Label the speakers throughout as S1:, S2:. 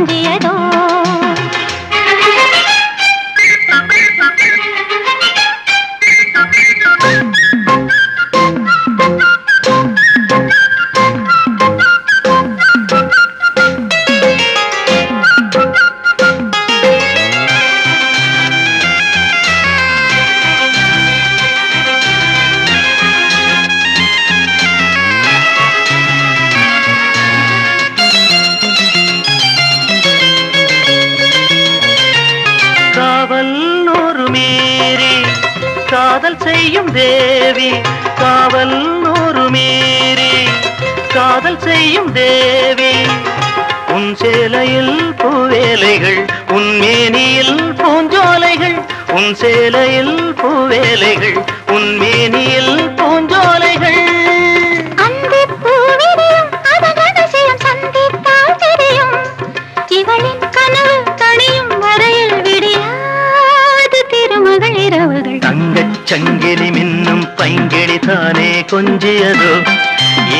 S1: தாண்டிய காவல் நூறு மீறி காதல் செய்யும் தேவி காவல் நூறு மீறி காதல் செய்யும் தேவி உன் சேலையில் பூவேலைகள் உன் மேனியில் பூஞ்சோலைகள் உன் சேலையில் பூவேலைகள் உன் மேனியில் பூஞ்சோலைகள்
S2: அந்திப் சந்தித்தால் தெரியும். இவளின் கனவு
S1: சங்கிலி மின்னும் பைங்கிளி தானே கொஞ்சியதோ?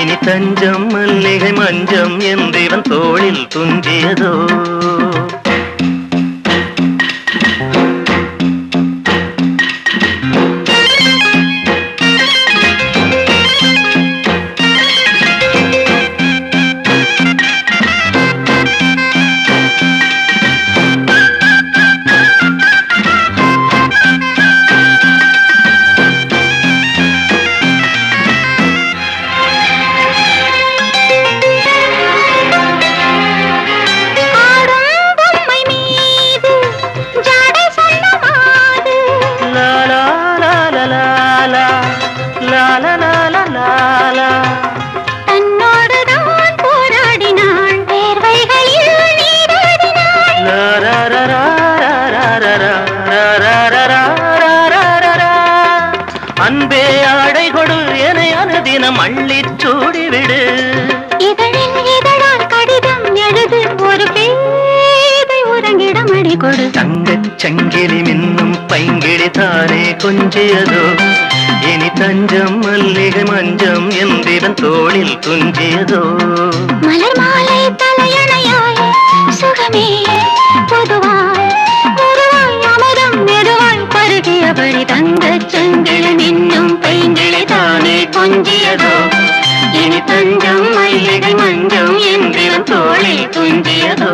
S1: இனி தஞ்சம் மல்லிகை மஞ்சம் என்றிவன் தோளில் துஞ்சியதோ? அன்பே ஆடை கொடு என அனுதினம் அள்ளி சூடிவிடு. தங்கச் சங்கிலி மின்னும் பைங்கிழி தானே கொஞ்சியதோ? ഇനി തഞ്ചം മല്ലിക മഞ്ചം
S2: എന്തിടം തോളിൽ തുഞ്ചിയതോ മലർമാലൈ തലയണയായി സുഖമേ പൊതുവായി ഗുരുവായി അമരം
S1: നെടുവായി പരുകിയവഴി തങ്കച്ചെങ്കിളി മിന്നും പെങ്കിളി താനേ കൊഞ്ചിയതോ ഇനി തഞ്ചം മല്ലിക മഞ്ചം എന്തിടം തോളിൽ
S2: തുഞ്ചിയതോ